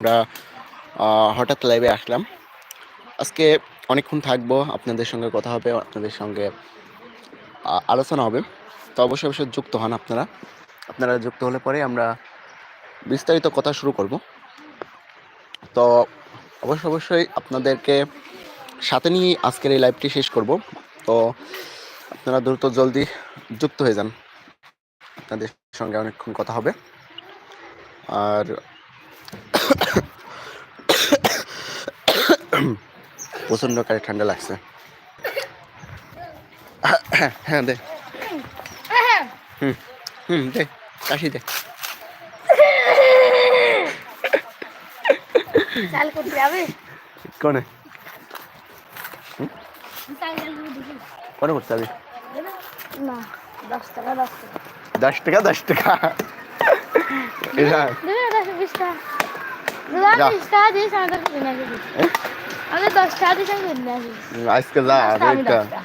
আমরা হঠাৎ লাইভে আসলাম। আজকে অনেকক্ষণ থাকব, আপনাদের সঙ্গে কথা হবে, আপনাদের সঙ্গে আলোচনা হবে। তো অবশ্যই অবশ্যই যুক্ত হন আপনারা। আপনারা যুক্ত হলে পরে আমরা বিস্তারিত কথা শুরু করব। তো অবশ্যই অবশ্যই আপনাদেরকে সাথে নিয়ে আজকের এই লাইভটি শেষ করব। তো আপনারা দ্রুত জলদি যুক্ত হয়ে যান। আপনাদের সঙ্গে অনেকক্ষণ কথা হবে। আর প্রচণ্ড কারে ঠান্ডা লাগছে। হ্যাঁ দে। হুম হুম দে কাশি দে। কোনে? কোনে করতে যাবি? দশ টাকা দশ টাকা। দশ টাকা। আজকে যা রেটটা দশটা।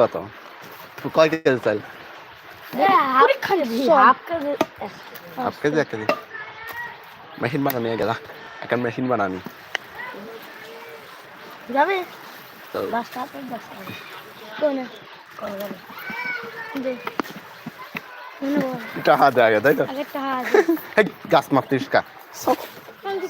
কত? কয় কেজি চাল? হাফ কেজি এক কেজি। মেশিন বানানি গেলা এখন মেশিন বানানি। যাবে? দশ টাকা টাকা কোনে দেওয়া আগে তাই তো? গাছ মারতিস কা?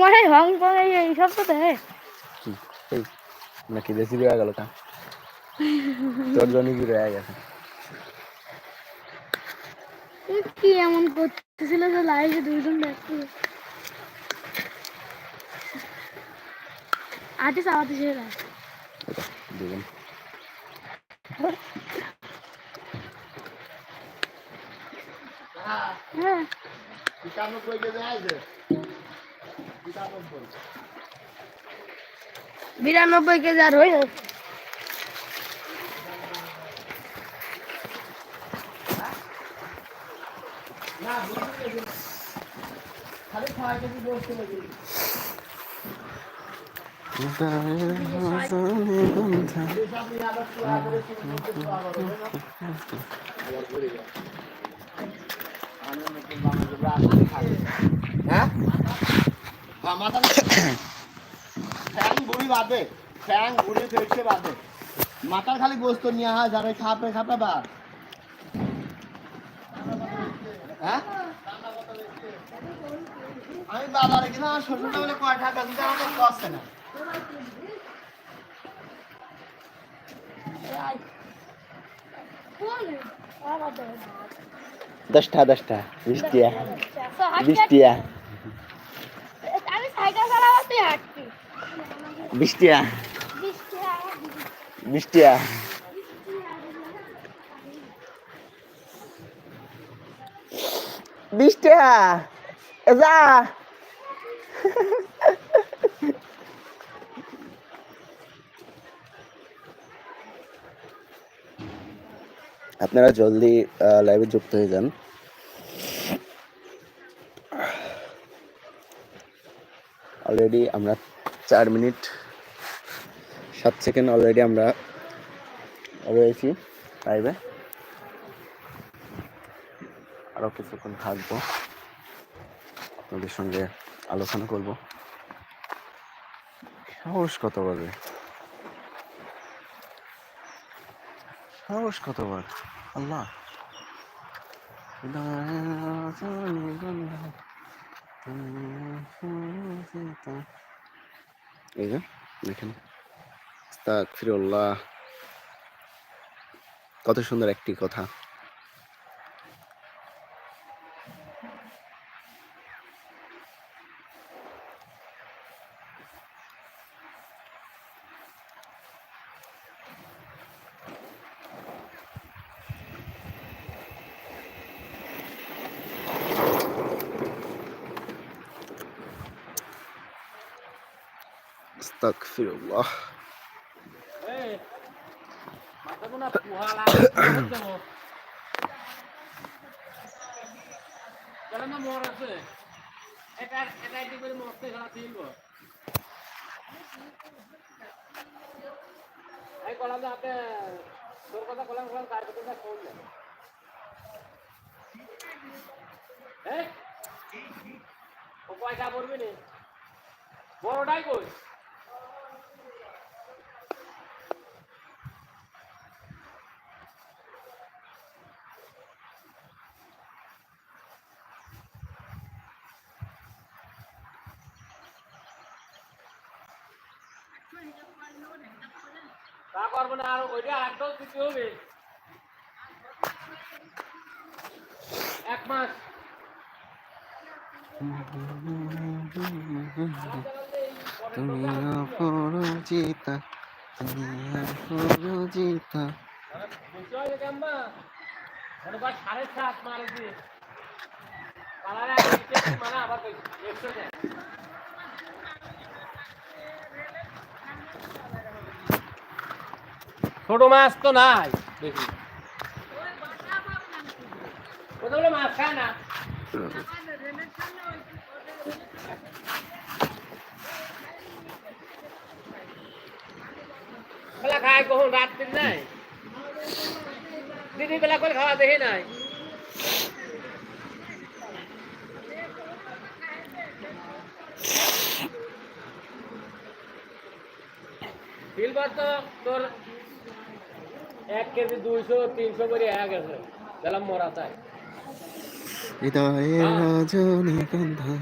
হুম মানে হংকং এই সব তো দেয় এই, নাকি বেশি রয়ে গেল তা তোর জন্য কি রয়ে গেছে কি এমন করতেছিল যে লাইভে দুইজন ব্যক্তি আটি চাওয়াতে ছিল দুজন হ্যাঁ বিরানব্বই কেজি আর হয়ে হ্যাঁ? ফ্যাং বাদে ফ্যাং বাদে। মাথার খালি গোস্ত নিয়ে হয় যারা খাপে খাপে বা। হ্যাঁ? আমি বাবার কিনা আমার শ্বশুরটা বলে কয় টাকা দিতে আমাকে কষ্ট না দশটা দশটা বিশ টিয়া বিশ টিয়া আমি সাইকেল চালাবো তুই হাঁটবি বিশ টিয়া বিশ টাকা বিশ টিয়া বিশ টিয়া এ যা। আপনারা জলদি লাইভে যুক্ত হয়ে যান। অলরেডি আমরা চার মিনিট সাত সেকেন্ড অলরেডি আমরা রয়েছি লাইভে আরও কিছুক্ষণ থাকব। আপনাদের সঙ্গে আলোচনা করব। সাহস কত বাজে? সাহস কত বার? আল্লাহ। এই যে, দেখেন। আস্তাক ফিরল্লাহ কত সুন্দর একটি কথা। استغفر পয়সা পড়বি নি। বড়টাই কই? তা করব না আর ওইটা একদম দিতে হবে। এক মাস। তুমি অপরাজিতা তুমি সাড়ে সাত আবার একশো ছোট মাছ তো নাই। দেখি। মাছ খায় না। বেলা খায় কখন, রাত্রি নাই। দিদি বেলা করে খাওয়া দেখি নাই। সিলভার তো তোর এক কেজি দুইশো তিনশো করে এক গেছে। বেলা মরা তাই। হৃদয়ের রজনীগন্ধা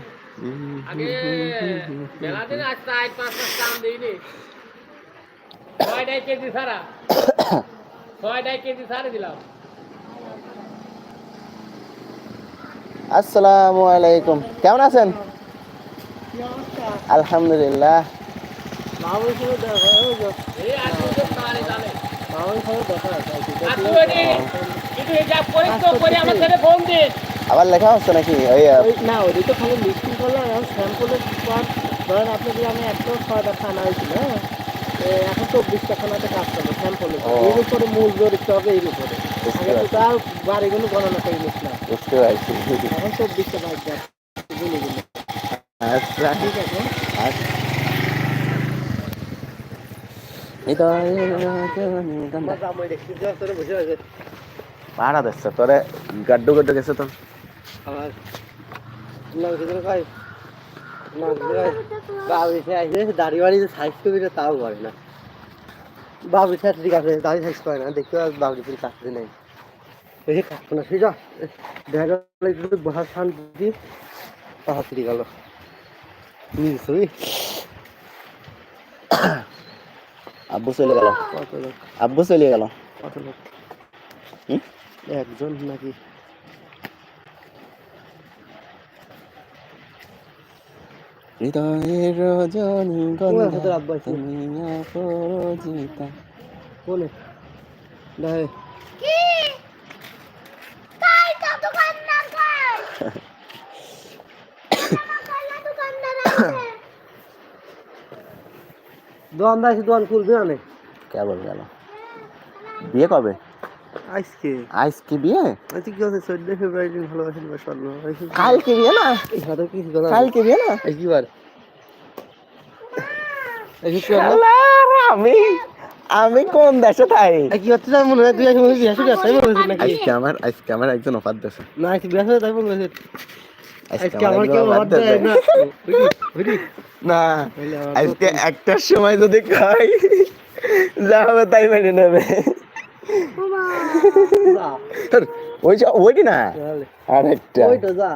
আগে মেলা দিন আজ চার পাঁচ মাস দাম দিইনি। ছয়টাই কেজি ছাড়া ছয়টাই কেজি ছাড়ে দিলাম। আসসালামু আলাইকুম। কেমন আছেন? আলহামদুলিল্লাহ। আবার লেখা হচ্ছে নাকি ওই না ওই তো খালি লিস্টিং করলাম এখন স্যাম্পলের পর ধরেন আপনাদের আমি একটা ছয়টা খানা হয়েছিল হ্যাঁ এখন চব্বিশটা খানাতে কাজ করব স্যাম্পলে। এর উপরে মূল জড়িত হবে এর উপরে আগে তো তার বাড়িগুলো গণনা করে নিচ্ছিলাম বুঝতে পারছি এখন চব্বিশটা বাইক যাচ্ছে আচ্ছা ঠিক আছে আচ্ছা। পাহাড়া দিচ্ছে তোরে গাড্ডু গাড্ডু গেছে তো দাড়ি বাড়ি সাইজ কবি তাও করে না বাবু সে ঠিক আছে দাড়ি সাইজ করে না দেখতে বাবু পুরো কাটতে নেই এই যে না আব্বু চলে গেল। কত লোক আব্বু চলে গেল। কত লোক একজন নাকি? হৃদয়ের আছে। তুমি অপরাজিতা। কোনে? দেখ কি? তাই তো দোকানদার কই কইলা দোকানদার আছে দোকানদার এসে দোকান খুলবে না কে বল গেল বিয়ে কবে? আজকে। আজকে বিয়ে? আজকে কি আছে চোদ্দ ফেব্রুয়ারি দিন ভালোবাসি দিবস কালকে বিয়ে না? হাতে কি কথা কালকে বিয়ে না? আমি আমি কোন দেশে থাই? কি হচ্ছে মনে হয় তুই আজকে হয় বিয়ে শুরু আজকে আমার আজকে আমার একজন অফার দেশে না আজকে বিয়ে তাই মনে না আজকে একটার সময় যদি খাই যা হবে তাই মেনে নেবে ওই যে ওইটি না আরেকটা আর একটা যা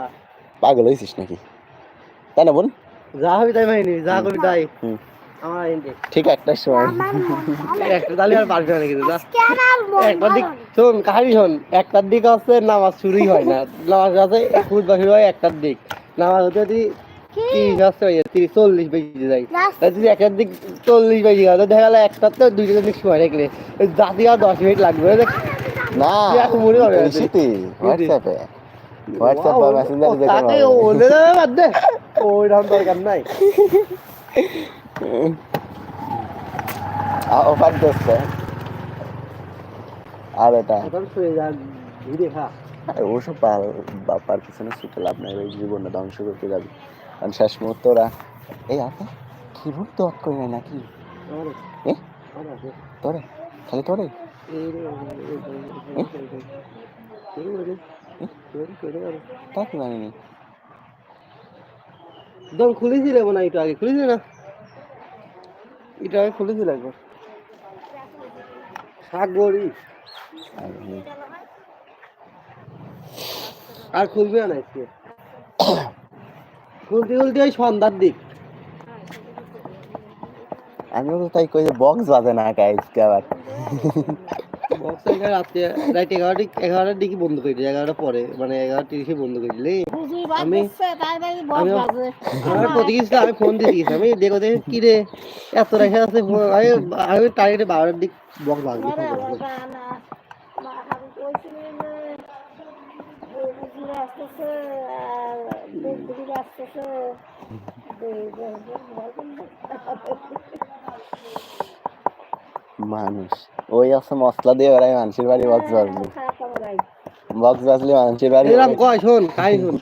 পাগল হয়েছিস নাকি তাই না বোন যা হবে তাই মাইনি যা করবি তাই ঠিক একটার সময় একটা তাহলে আর পারবি না নাকি যা দিক শোন কাহিনী শোন একটার দিক হচ্ছে নামাজ শুরুই হয় না নামাজ আছে বাসি হয় একটার দিক নামাজ হতে যদি কি তিরিশ আসতে হয় তিরিশ চল্লিশ বেজে যায় যদি একটার দিক চল্লিশ বেজে গেল দেখা গেল একটার তো দুইটা দিক সময় রাখলে ওই জাতি আর দশ মিনিট লাগবে না মনে হবে হোয়াটসঅ্যাপে হোয়াটসঅ্যাপ বা ও- মেসেঞ্জারে ও তাকে ওলে দেবে বাদ দে ওই দরকার নাই আও পারতেছে আর এটা ওসব বাপার পিছনে ছুটে লাভ নাই ওই জীবনটা ধ্বংস করতে যাবে কারণ শেষ মুহূর্তে ওরা এই আপা কি ভুল তো অফ করে নাই নাকি তোরে খালি তোরে তা কি জানিনি দম খুলেছিল মনে হয় একটু আগে খুলেছিল না এটা আমি খুলেছিল একবার। বড়ি আর খুলবে না আজকে। খুলতে খুলতে ওই সন্ধ্যার দিক। আমিও তাই কই বক্স বাজে না আবার বক্স রাত্রে রাত এগারোটা এগারোটার দিকে বন্ধ করে দিই এগারোটা পরে মানে এগারোটা তিরিশে বন্ধ করে দিলে আমি- বাজে। আমার প্রতি কিছু আমি ফোন দিয়ে দিয়েছি আমি দেখো দেখে কি রে এত রেখে আছে আমি আমি টার্গেটে বারোটার দিক বক্স ওই বুঝি আসতেছে আর দুধ বুঝি আসতেছে মানুষ। ওই আছে মশলা দিয়ে বেড়ায় মানুষের বাড়ি বক্স বাজলে। বক্স বাজলে মানুষের বাড়ি এরকম কয় শোন কাই শোন।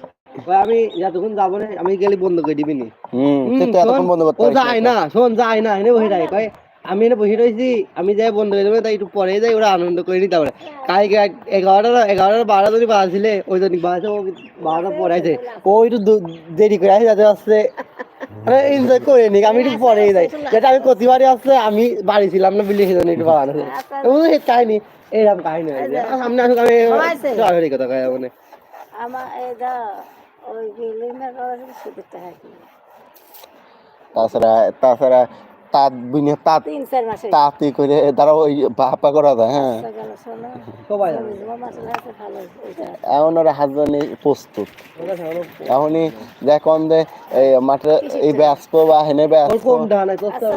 আমি যতক্ষণ যাব না আমি গেলে বন্ধ করে দিবি নি। হুম তুই তো এতক্ষণ বন্ধ করতে যায় না। না শোন যায় না এনে বসে যায় কয় আমি এটা বসে রয়েছি আমি যাই বন্ধ করে দেবো তাই একটু পরে যাই ওরা আনন্দ করে নিতে পারে। কালকে এক- এগারোটা এগারোটা বারোটা যদি বাজছিলে ওই জন্য বাজে ও বারোটা পরে আছে ও একটু দেরি করে আসে যাতে আসছে এনজয় করে নিক আমি একটু পরেই যাই। যেটা আমি প্রতিবারই আসছে আমি বাড়ি ছিলাম না বিলি সেজন্য একটু বাগানো কাহিনি এইরকম কাহিনী হয়েছে আর সামনে আসুক আমি কথা কয় মানে। আমার ওই তাছাড়া তাছাড়া তাঁত বুনে তাঁত তিন চার মাসে। তাঁতি করে তারা ওই বাপা করা যায় হ্যাঁ। ওরা হাজবানি প্রস্তুত। এখনই দেখুন যে এই মাঠে এই ব্যস্ত বা হেনে ব্যস্ত। আচ্ছা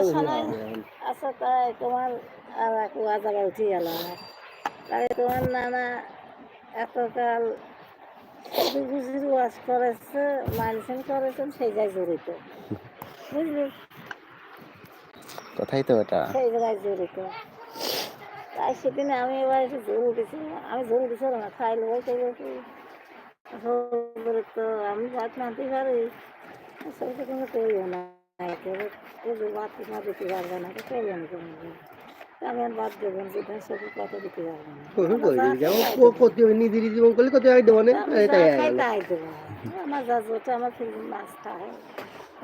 আচ্ছা তাই তোমার আর এক উঠে গেল তাই তোমার নানা এতকাল করেছে করেছেন সেই জায়গায় জড়িত। বুঝলি? কথাই তো এটা। সেই জায়গায় জড়িত তাই সেদিন আমি এবার একটু জোর উঠেছি আমি জোর উঠেছি না খাইলে ওই তো বলছি, তো আমি ভাত নাতে পারি তো কোনো করিও না ভাত না দিতে পারবে না তো করি আমি কোনো আমি আর বাদ দেবো যেটা সব কথা দিতে পারবে না। করতে হবে নিজের জীবন করলে দেবো না খাই আমার যা যেটা আমার মাছ খায়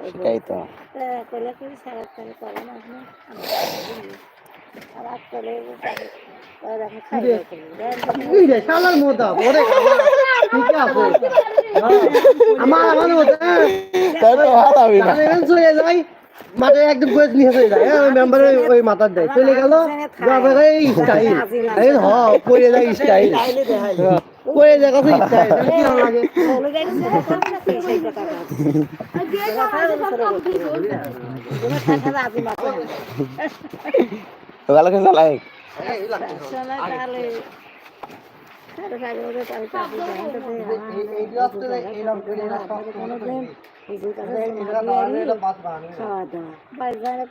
সেটাই তো। সারা করে আপনি আছে। হ্যাঁ, আমার একদম গোছ নিয়ে চলে যায় হ্যাঁ, ওই মাথার দেয়। চলে গেল স্টাইল এই হ পড়ে যায় স্টাইল পড়ে যায় কত স্টাইল কি লাগে ভালো করে চালাই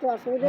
অসুবিধা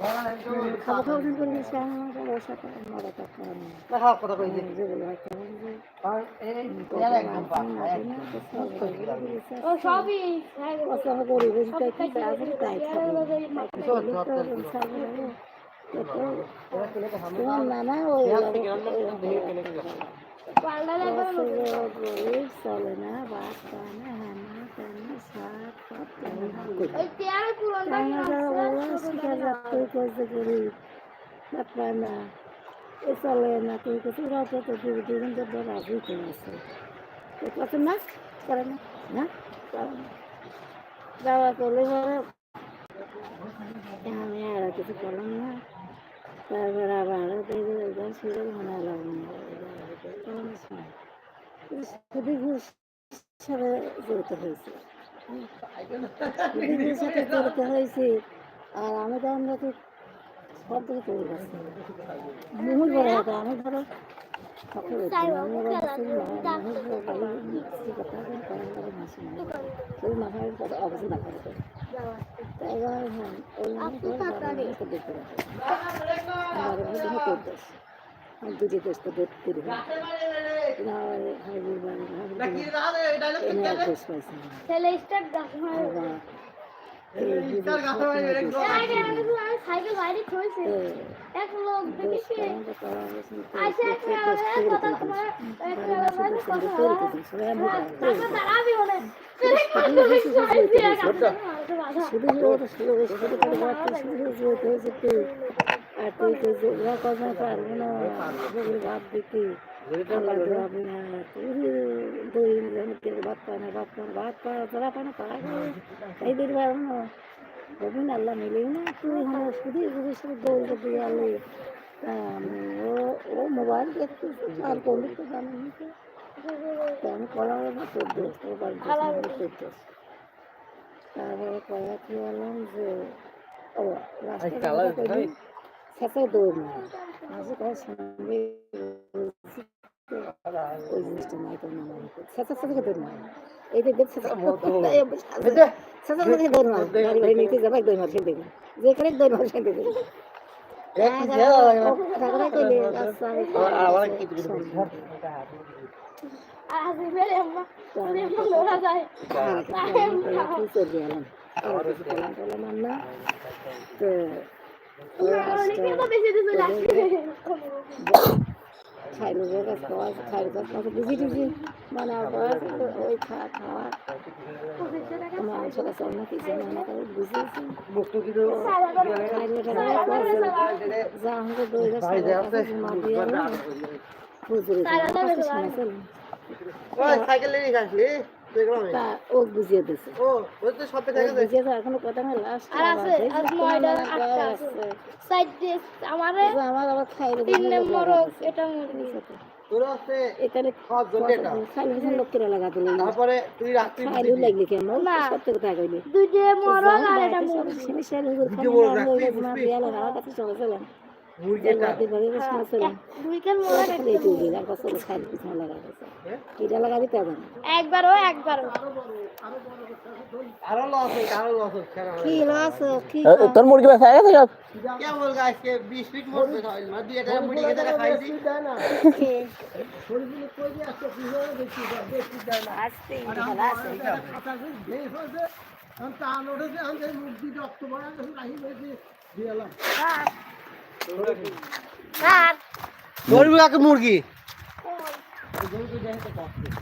হয় তোমার নানা ওই চলে না খায় না টানা সব গরিব পায় না এ চলে না তুই কিছু রাতে তো দুই দিন তো রাজি করে আছে কত না করে না না করে না যাওয়া করলে পরে আমি আর কিছু করলাম না জড়িত হয়েছে সুদী সাথে জড়িত হয়েছে আর আমি তো আমরা তো সব থেকে তৈরি করছি মুহুর বড় হতো আমি ধরো দেখতে দুটি দোষ তো দোষ করি মনে আর তুই তো যোগা করতে পারব না বলে ভাত দিতে আল্লাহ দেওয়াবে না তুই দুই জনকে ভাত পায় না ভাত পায় না ভাত পায় তোরা পায় না পায় না এই দিন পারব না বলবেন আল্লাহ মিলেই না তুই হলো শুধু শুধু শুধু দৌড় দিয়ে আলি ও ও মোবাইল দেখতে আর করলি তো জানি না তো আমি করা হবে না তোর দোষ তোর বাড়ির দোষ তোর সাথে দৌড় না মাঝে কয়েক সঙ্গে ওই জিনিসটা নাই তো না সাথে সাথে দৌড় না এই যে দেখছে সাথে সাথে দৌড় মার গাড়ি বাড়ি নিতে যাবে দৌড় মার সেন দেখুন যে করে দৌড় মার সেন দেখুন আর মেরে আম্মা লোড়া যায় অনেকে তো লাগছে খাইলো। গাছ খাওয়া খাইলো গাছ খাওয়া বুঝি টুঝি মানে ওই খাওয়া খাওয়া মাংস গাছ অন্য কিছু মনে করে বুঝিয়েছি যা আমাকে দই গাছ মা দিয়ে হুজুরে শুনেছেন সাইকেল নিয়ে তা ও বুঝিয়ে দিছে। ও ওই তো সব ও বুঝিয়ে দেওয়ার কথা না লাস্ট আর আছে আর নয়টা আটটা আছে। সাইড দিয়ে আমারে আমার আবার খাইলো তিন নম্বর এটা মুরগি তোর আছে এখানে সব জন্য এটা? খাইলো লোকেরা লাগাতে তারপরে তুই রাত্রি খাইলো লাগলি কেন? সত্য কথা কইলি। দুইটে মরল আর এটা হয়ে গেছে কাছে চলে দিন আর কত খাইল লাগা গেছে লাগা দিতে হবে না একবারও একবারও। তোর মুরগি বেচা গেছে সব? কেমন আজকে বিশ ফিট মরবে তাহলে না দুই আর ধরবি আগে মুরগি ধরবি যাইতে পারছিস